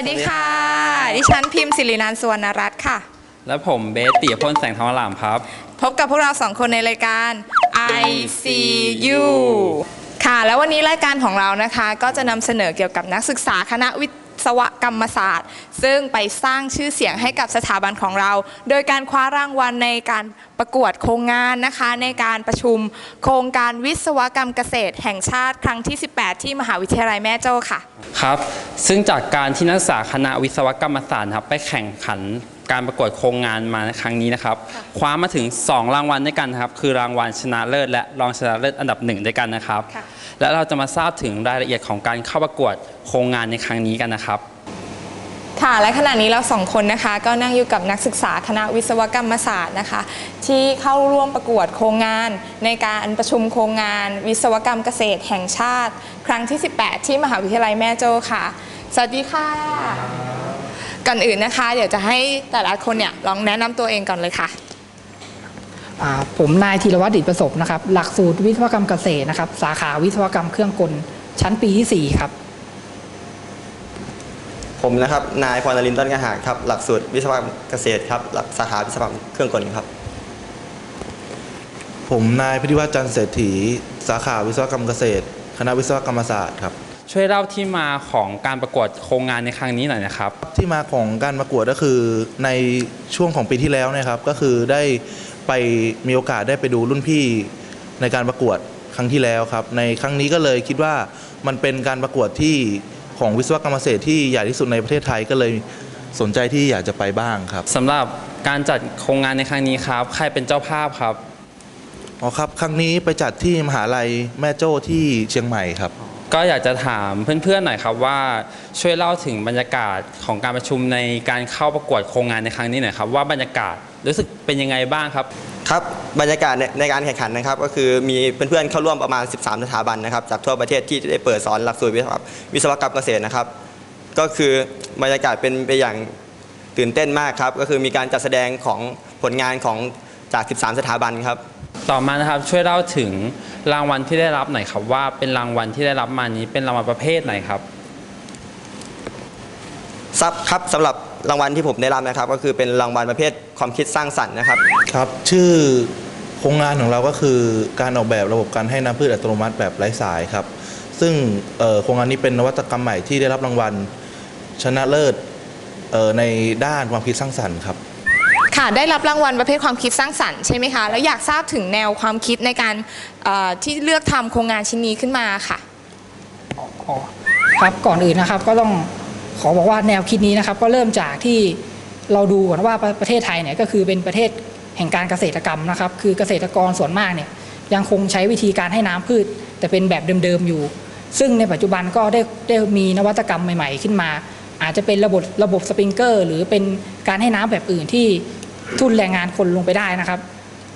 วัสดีค่ะ ดิฉันพิมพ์สิรินันท์สุวรรณรัตน์ค่ะ และผมเบสติยพ่นแสงทองอลามครับ พบกับพวกเราสองคนในรายการ ICU ค่ะ แล้ววันนี้รายการของเรานะคะ ก็จะนำเสนอเกี่ยวกับนักศึกษาคณะวิ ศวกรรมศาสตร์ ซึ่งไปสร้างชื่อเสียงให้กับสถาบันของเรา โดยการคว้ารางวัลในการประกวดโครงงานนะคะ ในการประชุมโครงการวิศวกรรมเกษตรแห่งชาติครั้งที่ 18 ที่มหาวิทยาลัยแม่โจ้ค่ะ ครับ ซึ่งจากการที่นักศึกษาคณะวิศวกรรมศาสตร์ครับไปแข่งขัน การประกวดโครงงานมาในครั้งนี้นะครับ คว้ามาถึง 2 รางวัลด้วยกันครับ คือรางวัลชนะเลิศและรองชนะเลิศอันดับหนึ่งด้วยกันนะครับค่ะและเราจะมาทราบถึงรายละเอียดของการเข้าประกวดโครงงานในครั้งนี้กันนะครับค่ะและขณะนี้เราสองคนนะคะ ก็นั่งอยู่กับนักศึกษาคณะวิศวกรรมศาสตร์นะคะ ที่เข้าร่วมประกวดโครงงาน ในการประชุมโครงงาน วิศวกรรมเกษตรแห่งชาติ ครั้งที่ 18 ที่มหาวิทยาลัยแม่โจ้ค่ะ สวัสดีค่ะ ก่อนอื่นนะคะ เดี๋ยวจะให้แต่ละคนเนี่ยลองแนะนำตัวเองก่อนเลยค่ะ อ่าผมนายธีรวัตรดิตประสบนะครับ หลักสูตรวิศวกรรมเกษตรนะครับ สาขาวิศวกรรมเครื่องกล ชั้นปีที่ 4 ครับ ผมนะครับ นายพรนรินทร์ต้นกระหารครับ หลักสูตรวิศวกรรมเกษตรครับ หลักสาขาวิศวกรรมเครื่องกลครับ ผมนายพิธิวัฒน์จันทร์เศรษฐี สาขาวิศวกรรมเกษตร คณะวิศวกรรมศาสตร์ครับ ช่วยเล่าที่มาของการประกวดโครงงานในครั้งนี้หน่อยนะครับ ที่มาของการประกวดก็คือในช่วงของปีที่แล้วเนะครับ ก็คือได้ไปมีโอกาสได้ไปดูรุ่นพี่ในการประกวดครั้งที่แล้วครับ ในครั้งนี้ก็เลยคิดว่ามันเป็นการประกวดที่ของวิศวกรรมเกษตรที่ใหญ่ที่สุดในประเทศไทยก็เลยสนใจที่อยากจะไปบ้างครับสำหรับการจัดโครงงานในครั้งนี้ครับ ใครเป็นเจ้าภาพครับอ๋อครับ ครั้งนี้ไปจัดที่มหาลัยแม่โจ้ที่เชียงใหม่ครับ ก็อยากจะถามเพื่อนๆหน่อยครับว่าช่วยเล่าถึงบรรยากาศของการประชุมในการเข้าประกวดโครงงานในครั้งนี้หน่อยครับว่าบรรยากาศรู้สึกเป็นยังไงบ้างครับ ครับบรรยากาศในในการแข่งขันนะครับ ก็คือมีเพื่อนๆเข้าร่วมประมาณ 13 สถาบันนะครับจากทั่วประเทศที่ได้เปิดสอนหลักสูตรวิศวกรรมวิศวกรรมเกษตรนะครับ ก็คือบรรยากาศเป็นไปอย่างตื่นเต้นมากครับ ก็คือมีการจัดแสดงของผลงานของจาก 13 สถาบันครับ ต่อมานะครับช่วยเล่าถึงรางวัลที่ได้รับหน่อยครับว่าเป็นรางวัลที่ได้รับมานี้เป็นรางวัลประเภทไหนครับซับครับสำหรับรางวัลที่ผมได้รับนะครับ ก็คือเป็นรางวัลประเภทความคิดสร้างสรรค์นะครับครับ ชื่อโครงงานของเราก็คือการออกแบบระบบการให้น้ำพืชอัตโนมัติแบบไร้สายครับ ซึ่งเอ่อโครงงานนี้เป็นนวัตกรรมใหม่ที่ได้รับรางวัลชนะเลิศเอ่อในด้านความคิดสร้างสรรค์ครับ ค่ะได้รับรางวัลประเภทความคิดสร้างสรรค์ใช่ไหมคะแล้วอยากทราบถึงแนวความคิดในการที่เลือกทำโครงงานชิ้นนี้ขึ้นมาค่ะอ๋อครับก่อนอื่นนะครับก็ต้องขอบอกว่าแนวคิดนี้นะครับ ก็เริ่มจากที่เราดูก่อนว่าประเทศไทยเนี่ยก็คือเป็นประเทศแห่งการเกษตรกรรมนะครับ คือเกษตรกรส่วนมากเนี่ยยังคงใช้วิธีการให้น้ำพืช แต่เป็นแบบเดิมๆอยู่ ซึ่งในปัจจุบันก็ได้ได้มีนวัตกรรมใหม่ ๆ ขึ้นมา อาจจะเป็นระบบระบบสปริงเกอร์ หรือเป็นการให้น้ำแบบอื่นที่ ทุนแรงงานคนลงไปได้นะครับ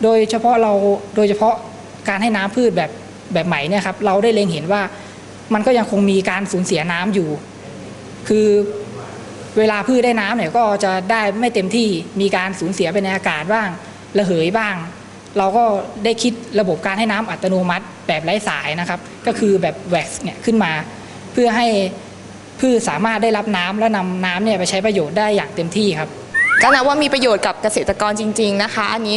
โดยเฉพาะเราโดยเฉพาะการให้น้ำพืชแบบแบบใหม่เนี่ยครับเราได้เล็งเห็นว่ามันก็ยังคงมีการสูญเสียน้ำอยู่ คือเวลาพืชได้น้ำเนี่ยก็จะได้ไม่เต็มที่มีการสูญเสียไปในอากาศบ้าง ระเหยบ้าง เราก็ได้คิดระบบการให้น้ำอัตโนมัติแบบไร้สายนะครับ ก็คือแบบแว็กซ์เนี่ยขึ้นมา เพื่อให้พืชสามารถได้รับน้ำและนำน้ำเนี่ยไปใช้ประโยชน์ได้อย่างเต็มที่ครับ ก็นับว่ามีประโยชน์กับเกษตรกรจริง ๆนะคะ อันนี้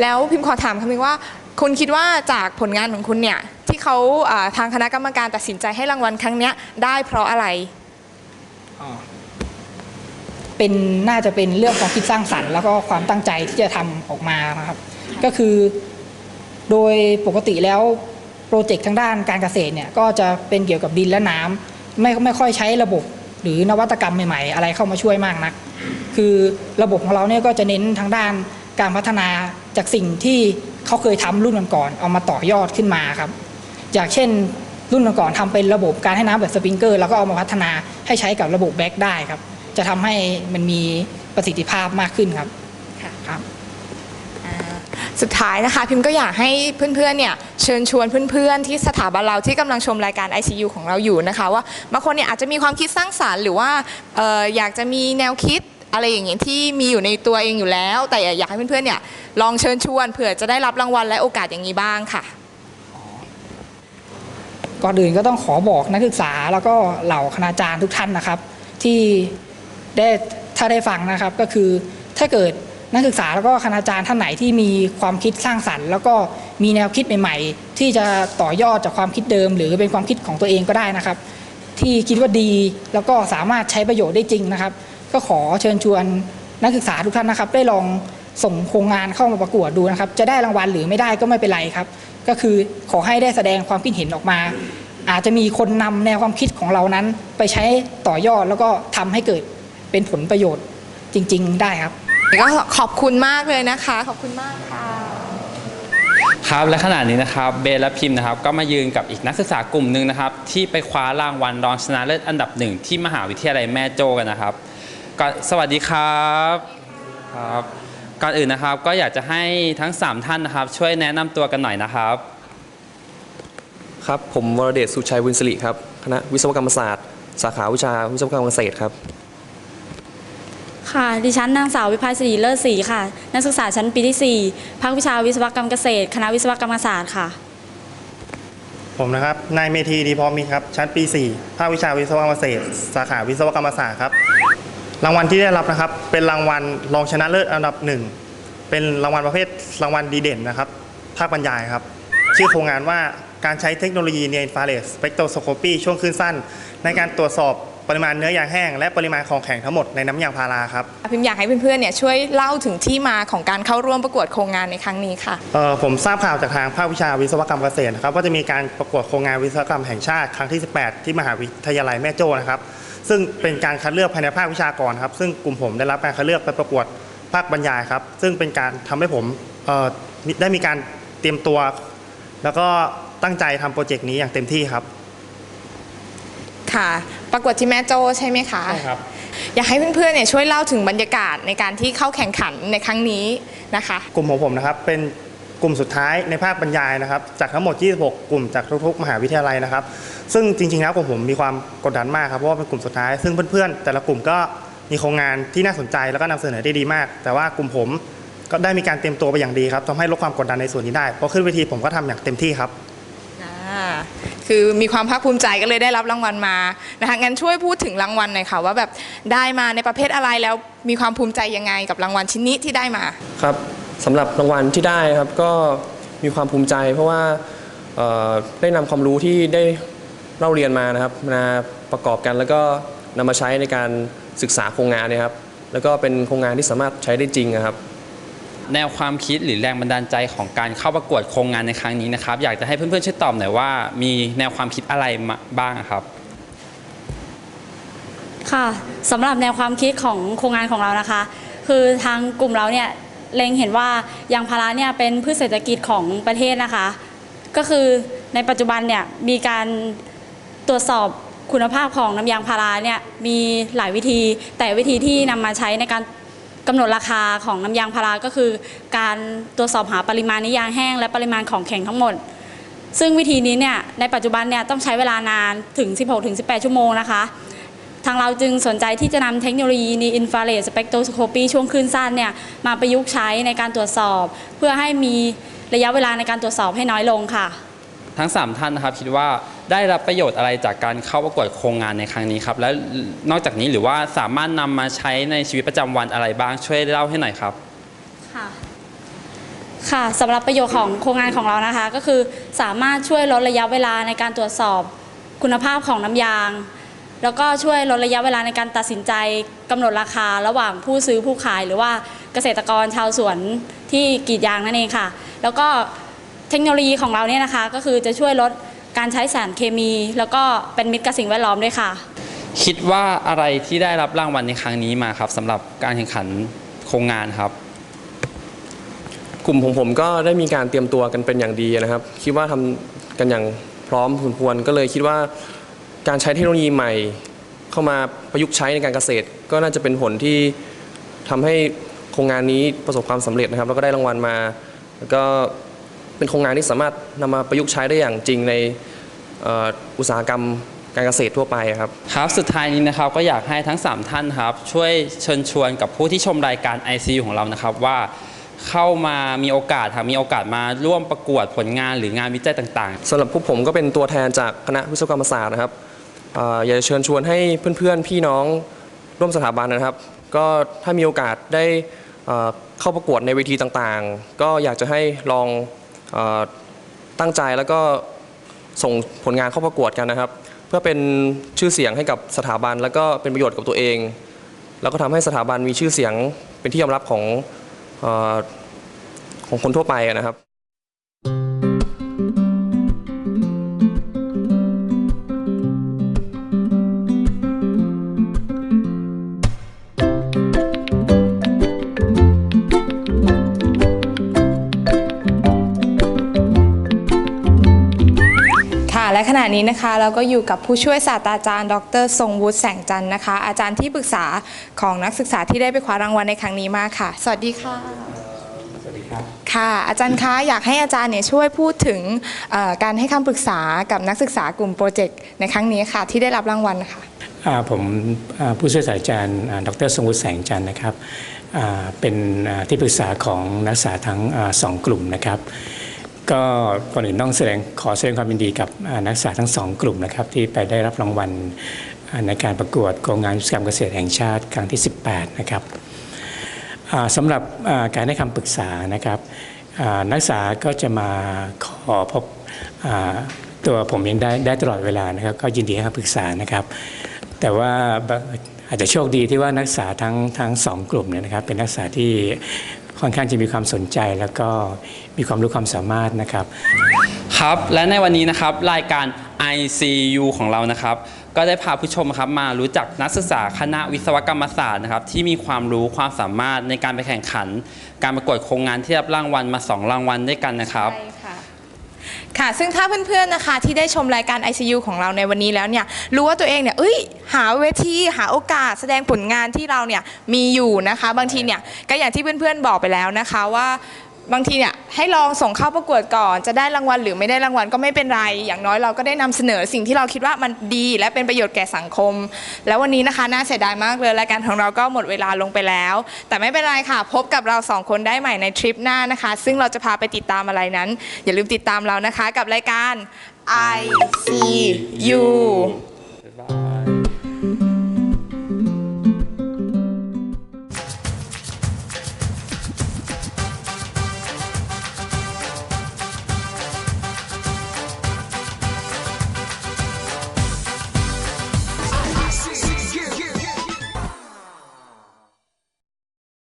แล้วพิมพ์ขอถามคำนึงว่า คุณคิดว่าจากผลงานของคุณเนี่ยที่เขาอ่าทางคณะกรรมการตัดสินใจให้รางวัลครั้งเนี้ยได้เพราะอะไร เป็นน่าจะเป็นเรื่องความคิดสร้างสรรค์ แล้วก็ความตั้งใจที่จะทำออกมานะครับ ก็คือ โดยปกติแล้วโปรเจกต์ทางด้านการเกษตรเนี่ยก็จะเป็นเกี่ยวกับดินและน้ำไม่ไม่ค่อยใช้ระบบ หรือนวัตกรรมใหม่ๆ อะไรเข้ามาช่วยมากนัก คือระบบของเราเนี่ยก็จะเน้นทางด้านการพัฒนาจากสิ่งที่เขาเคยทำรุ่นก่อนๆเอามาต่อยอดขึ้นมาครับ อย่างเช่นรุ่นก่อนๆทำเป็นระบบการให้น้ำแบบสปริงเกอร์แล้วก็เอามาพัฒนาให้ใช้กับระบบแบ็กได้ครับ จะทำให้มันมีประสิทธิภาพมากขึ้นครับค่ะครับ สุดท้ายนะคะ พิมพ์ก็อยากให้เพื่อนๆเนี่ยเชิญชวนเพื่อนๆ ที่สถาบันเราที่กำลังชมรายการ ICU ของเราอยู่นะคะ ว่าบางคนเนี่ยอาจจะมีความคิดสร้างสารรค์หรือว่าอออยากจะมีแนวคิดอะไรอย่างเงี้ยที่มีอยู่ในตัวเองอยู่แล้ว แต่อยากให้เพื่อนๆเนี่ยลองเชิญชวนเผื่อจะได้รับรางวัลและโอกาสอย่างนี้บ้างค่ะก่อนอื่นก็ต้องขอบอกนักศึกษาแล้วก็เหล่าคณาจารย์ทุกท่านนะครับ ที่ได้ถ้าได้ฟังนะครับก็คือถ้าเกิด นักศึกษาแล้วก็คณาจารย์ท่านไหนที่มีความคิดสร้างสรรค์ แล้วก็มีแนวคิดใหม่ ๆ ที่จะต่อยอดจากความคิดเดิม หรือเป็นความคิดของตัวเองก็ได้นะครับ ที่คิดว่าดีแล้วก็สามารถใช้ประโยชน์ได้จริงนะครับ ก็ขอเชิญชวนนักศึกษาทุกท่านนะครับ ได้ลองส่งโครงงานเข้ามาประกวดดูนะครับ จะได้รางวัลหรือไม่ได้ก็ไม่เป็นไรครับ ก็คือขอให้ได้แสดงความคิดเห็นออกมา อาจจะมีคนนำแนวความคิดของเรานั้น ไปใช้ต่อยอดแล้วก็ทำให้เกิดเป็นผลประโยชน์จริง ๆ ได้ครับ ก็ขอบคุณมากเลยนะคะ ขอบคุณมากค่ะ ครับและขณะนี้นะครับเบลและพิมพ์นะครับก็มายืนกับอีกนักศึกษากลุ่มหนึ่งนะครับ ที่ไปคว้ารางวัลรองชนะเลิศอันดับหนึ่งที่มหาวิทยาลัยแม่โจ้กันนะครับก็สวัสดีครับครับก่อนอื่นนะครับก็อยากจะให้ทั้ง 3 ท่านนะครับ ช่วยแนะนำตัวกันหน่อยนะครับ ครับ ผมวรเดชสุชัยวินสิริครับ คณะวิศวกรรมศาสตร์ สาขาวิชาวิศวกรรมเกษตรครับ ค่ะ ดิฉันนางสาววิภาสิริเลิศศรีค่ะ นักศึกษาชั้นปีที่ 4 ภาควิชาวิศวกรรมเกษตร คณะวิศวกรรมศาสตร์ค่ะ ผมนะครับ นายเมธีดีพร้อมมิตรครับ ชั้นปี 4 ภาควิชาวิศวกรรมเกษตร สาขาวิศวกรรมศาสตร์ครับ รางวัลที่ได้รับนะครับ เป็นรางวัลรองชนะเลิศอันดับหนึ่ง เป็นรางวัลประเภทรางวัลดีเด่นนะครับ ภาคบรรยายครับ ชื่อโครงงานว่าการใช้เทคโนโลยีเนียนฟาเรดสเปกโทรสโคปีช่วงคลื่นสั้น ในการตรวจสอบ ปริมาณเนื้อยางแห้ง และปริมาณของแข็งทั้งหมดในน้ำยางพาราครับ พิมอยากให้เพื่อนๆเนี่ยช่วยเล่าถึงที่มาของการเข้าร่วมประกวดโครงงานในครั้งนี้ค่ะ เอ่อผมทราบข่าวจากทางภาควิชาวิศวกรรมเกษตรนะครับว่าจะมีการประกวดโครงงานวิศวกรรมแห่งชาติครั้งที่ 18 ที่มหาวิทยาลัยแม่โจ้นะครับ ซึ่งเป็นการคัดเลือกภายในภาควิชากรครับ ซึ่งกลุ่มผมได้รับการคัดเลือกไปประกวดภาคบรรยายครับ ซึ่งเป็นการทำให้ผมเอ่อมีได้มีการเตรียมตัว แล้วก็ตั้งใจทำโปรเจกต์นี้อย่างเต็มที่ครับ ค่ะ ประกวดที่แม่โจ้ใช่ไหมคะ ใช่ครับ อยากให้เพื่อนๆเนี่ยช่วยเล่าถึงบรรยากาศในการที่เข้าแข่งขันในครั้งนี้นะคะ กลุ่มของผมนะครับเป็นกลุ่มสุดท้ายในภาคบรรยายนะครับ จากทั้งหมด 26 กลุ่มจากทุกๆ มหาวิทยาลัยนะครับ ซึ่งจริงๆแล้วกลุ่มผมมีความกดดันมากครับเพราะว่าเป็นกลุ่มสุดท้าย ซึ่งเพื่อนๆแต่ละกลุ่มก็มีโครงงานที่น่าสนใจแล้วก็นำเสนอได้ดีมาก แต่ว่ากลุ่มผมก็ได้มีการเตรียมตัวไปอย่างดีครับทำให้ลดความกดดันในส่วนนี้ได้พอขึ้นเวทีผมก็ทำอย่างเต็มที่ครับอ่า คือมีความภาคภูมิใจก็เลยได้รับรางวัลมานะคะงั้นช่วยพูดถึงรางวัลหน่อยค่ะว่าแบบได้มาในประเภทอะไรแล้วมีความภูมิใจยังไงกับรางวัลชิ้นนี้ที่ได้มาครับสำหรับรางวัลที่ได้ครับก็มีความภูมิใจ เพราะว่าได้นำความรู้ที่ได้เล่าเรียนมานะครับมาประกอบกันแล้วก็นำมาใช้ในการศึกษาโครงงานเนยครับแล้วก็เป็นโครงงานที่สามารถใช้ได้จริงนะครับ แนวความคิดหรือแรงบันดาลใจของการเข้าประกวดโครงงานในครั้งนี้นะครับ อยากจะให้เพื่อนๆช่วยตอบหน่อยว่า มีแนวความคิดอะไรมาบ้างครับ ค่ะสำหรับแนวความคิดของโครงงานของเรานะคะ คือทางกลุ่มเราเนี่ยเล็งเห็นว่ายางพาราเนี่ยเป็นพืชเศรษฐกิจของประเทศนะคะ ก็คือในปัจจุบันเนี่ยมีการตรวจสอบคุณภาพของน้ำยางพาราเนี่ยมีหลายวิธี แต่วิธีที่นำมาใช้ในการ กำหนดราคาของน้ำยางพาราก็คือ การตรวจสอบหาปริมาณน้ำยางแห้ง และปริมาณของแข็งทั้งหมด ซึ่งวิธีนี้เนี่ยในปัจจุบันเนี่ยต้องใช้เวลานานถึง 16-18 ชั่วโมงนะคะ ทางเราจึงสนใจที่จะนำเทคโนโลยีนีอินฟราเรดสเปกโทรสโคปีช่วงคลื่นสั้นเนี่ยมาประยุกต์ใช้ในการตรวจสอบ เพื่อให้มีระยะเวลาในการตรวจสอบให้น้อยลงค่ะ ทั้ง 3 ท่านนะครับคิดว่าได้รับประโยชน์อะไรจากการเข้าประกวดโครงงานในครั้งนี้ครับ และนอกจากนี้หรือว่าสามารถนำมาใช้ในชีวิตประจำวันอะไรบ้างช่วยเล่าให้หน่อยครับค่ะค่ะสำหรับประโยชน์ของโครงงานของเรานะคะ ก็คือสามารถช่วยลดระยะเวลาในการตรวจสอบคุณภาพของน้ำยาง แล้วก็ช่วยลดระยะเวลาในการตัดสินใจกำหนดราคา ระหว่างผู้ซื้อผู้ขาย หรือว่าเกษตรกรชาวสวนที่กรีดยางนั่นเองค่ะ แล้วก็ เทคโนโลยีของเราเนี่ยนะคะ ก็คือจะช่วยลดการใช้สารเคมี แล้วก็เป็นมิตรกับสิ่งแวดล้อมด้วยค่ะ คิดว่าอะไรที่ได้รับรางวัลในครั้งนี้มาครับสำหรับการแข่งขันโครงงานครับ กลุ่มของผมก็ได้มีการเตรียมตัวกันเป็นอย่างดีนะครับ คิดว่าทำกันอย่างพร้อมพอสมควรก็เลยคิดว่าการใช้เทคโนโลยีใหม่ เข้ามาประยุกต์ใช้ในการเกษตร ก็น่าจะเป็นผลที่ทำให้โครงงานนี้ประสบความสำเร็จนะครับ แล้วก็ได้รางวัลมาแล้วก็ เป็นโครงงานที่สามารถนำมาประยุกต์ใช้ได้อย่างจริงในเอ่ออุตสาหกรรมการเกษตรทั่วไปครับครับ สุดท้ายนี้นะครับก็อยากให้ทั้ง 3 ท่านครับ ช่วยเชิญชวนกับผู้ที่ชมรายการ ICU ของเรานะครับว่าเข้ามามีโอกาสหากมีโอกาสมาร่วมประกวดผลงานหรืองานวิจัยต่างสำหรับพวกผมก็เป็นตัวแทนจากคณะวิศวกรรมศาสตร์นะครับเอ่ออยากจะเชิญชวนให้เพื่อนๆ พี่น้องร่วมสถาบันนะครับ ก็ถ้ามีโอกาสได้เอ่อเข้าประกวดในเวทีต่างๆ ก็อยากจะให้ลองเออ ตั้งใจแล้วก็ส่งผลงานเข้าประกวดกันนะครับ เพื่อเป็นชื่อเสียงให้กับสถาบัน แล้วก็เป็นประโยชน์กับตัวเอง แล้วก็ทำให้สถาบันมีชื่อเสียงเป็นที่ยอมรับของอของคนทั่วไปนะครับ ณะนี้นะคะเราก็อยู่กับผู้ช่วยศาสตราจารย์ ดร ทรงวุฒิแสงจันทร์นะคะ อาจารย์ที่ปรึกษาของนักศึกษาที่ได้ไปคว้ารางวัลในครั้งนี้มากค่ะ สวัสดีค่ะ สวัสดีครับ ค่ะ อาจารย์คะอยากให้อาจารย์เนี่ยช่วยพูดถึงเอ่อการให้คำปรึกษากับนักศึกษากลุ่มโปรเจกต์ในครั้งนี้ค่ะ ที่ได้รับรางวัลค่ะอ่าผมอ่าผู้ช่วยศาสตราจารย์อ่าดรสงวุฒิแสงจันทร์นะครับอ่าเป็นอ่าที่ปรึกษาของนักศึกษาทั้งอ่าสองกลุ่มนะครับ ก็ก่อนอื่นต้องแสดงขอแสดงความยินดีกับนักศึกษาทั้งสองกลุ่มนะครับ ที่ไปได้รับรางวัลในการประกวดโครงงานวิศวกรรมเกษตรแห่งชาติครั้งที่ 18 นะครับสำหรับการให้คำปรึกษานะครับนักศึกษาก็จะมาขอพบอตัวผมเองได้ได้ตลอดเวลานะครับ ก็ยินดีให้คำปรึกษานะครับ แต่ว่าอาจจะโชคดีที่ว่านักศึกษาทั้งทั้งสองกลุ่มเนี่ยนะครับ เป็นนักศึกษาที่ ค่อนข้างจะมีความสนใจแล้วก็มีความรู้ความสามารถนะครับ ครับและในวันนี้นะครับรายการ ICU ของเรานะครับ ก็ได้พาผู้ชมครับมารู้จักนักศึกษาคณะวิศวกรรมศาสตร์นะครับ ที่มีความรู้ความสามารถในการไปแข่งขัน การประกวดโครงงานที่รับรางวัลมา 2 รางวัลด้วยกันนะครับ ใช่ ค่ะ ซึ่งถ้าเพื่อนๆนะคะที่ได้ชมรายการ ICU ของเราในวันนี้แล้วเนี่ยรู้ว่าตัวเองเนี่ยเอ้ยหาเวทีหาโอกาสแสดงผลงานที่เราเนี่ยมีอยู่นะคะ บางทีเนี่ยก็อย่างที่เพื่อนๆบอกไปแล้วนะคะว่า บางทีเนี่ยให้ลองส่งเข้าประกวดก่อน จะได้รางวัลหรือไม่ได้รางวัลก็ไม่เป็นไร อย่างน้อยเราก็ได้นำเสนอสิ่งที่เราคิดว่ามันดีและเป็นประโยชน์แก่สังคม แล้ววันนี้นะคะน่าเสียดายมากเลยรายการของเราก็หมดเวลาลงไปแล้ว แต่ไม่เป็นไรค่ะ พบกับเราสองคนได้ใหม่ในทริปหน้านะคะ ซึ่งเราจะพาไปติดตามอะไรนั้น อย่าลืมติดตามเรานะคะ กับรายการ I C U